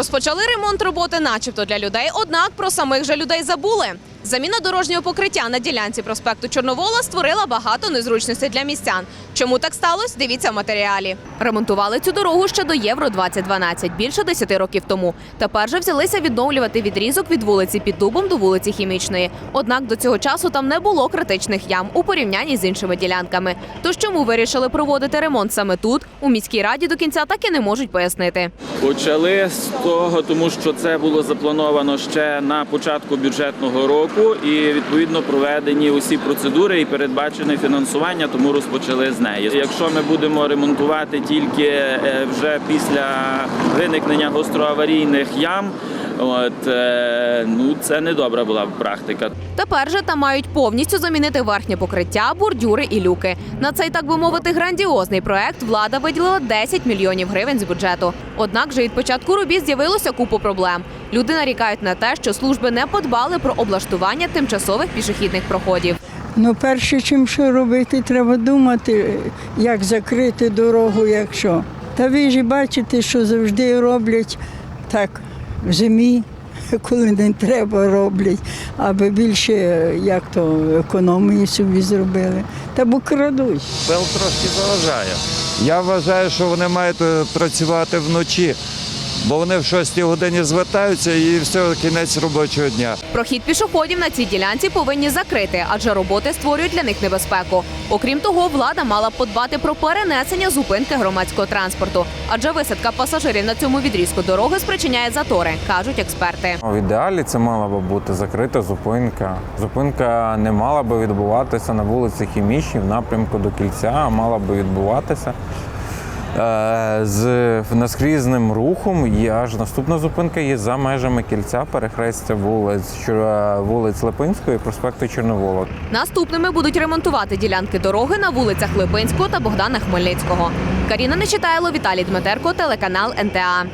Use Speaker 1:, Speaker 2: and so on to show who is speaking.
Speaker 1: Розпочали ремонт роботи, начебто для людей, однак про самих же людей забули. Заміна дорожнього покриття на ділянці проспекту Чорновола створила багато незручностей для містян. Чому так сталося? Дивіться в матеріалі. Ремонтували цю дорогу ще до Євро 2012, більше 10 років тому. Тепер же взялися відновлювати відрізок від вулиці Під Дубом до вулиці Хімічної. Однак до цього часу там не було критичних ям у порівнянні з іншими ділянками. Тож чому вирішили проводити ремонт саме тут? У міській раді до кінця так і не можуть пояснити.
Speaker 2: Почали з того, тому що це було заплановано ще на початку бюджетного року, і відповідно проведені усі процедури і передбачене фінансування, тому розпочали з неї. Якщо ми будемо ремонтувати тільки е, вже після виникнення гостроаварійних ям, от е, ну це не добра була практика.
Speaker 1: Тепер же там мають повністю замінити верхнє покриття, бордюри і люки. На цей, так би мовити, грандіозний проект влада виділила 10 мільйонів гривень з бюджету. Однак же від початку робіт з'явилося купу проблем. Люди нарікають на те, що служби не подбали про облаштування тимчасових пішохідних проходів.
Speaker 3: Ну, перше, чим що робити, треба думати, як закрити дорогу, якщо. Та ви ж бачите, що завжди роблять так в зимі, коли не треба роблять, аби більше як то економії собі зробили. Та бо крадуть.
Speaker 4: Пил трошки заважає. Я вважаю, що вони мають е, працювати вночі, бо вони в 6 годині звертаються і все, кінець робочого дня.
Speaker 1: Прохід пішоходів на цій ділянці повинні закрити, адже роботи створюють для них небезпеку. Окрім того, влада мала б подбати про перенесення зупинки громадського транспорту, адже висадка пасажирів на цьому відрізку дороги спричиняє затори, кажуть експерти.
Speaker 5: В ідеалі це мала би бути закрита зупинка. Зупинка не мала би відбуватися на вулиці Хімічній в напрямку до кільця, а мала би відбуватися Е, з наскрізним рухом. І аж наступна зупинка є за межами кільця перехрестя вулиць е, вулиць Липинської проспекту Чорноволок.
Speaker 1: Наступними будуть ремонтувати ділянки дороги на вулицях Липинського та Богдана Хмельницького. Каріна Нечитайло, Віталій Дмитерко, телеканал НТА.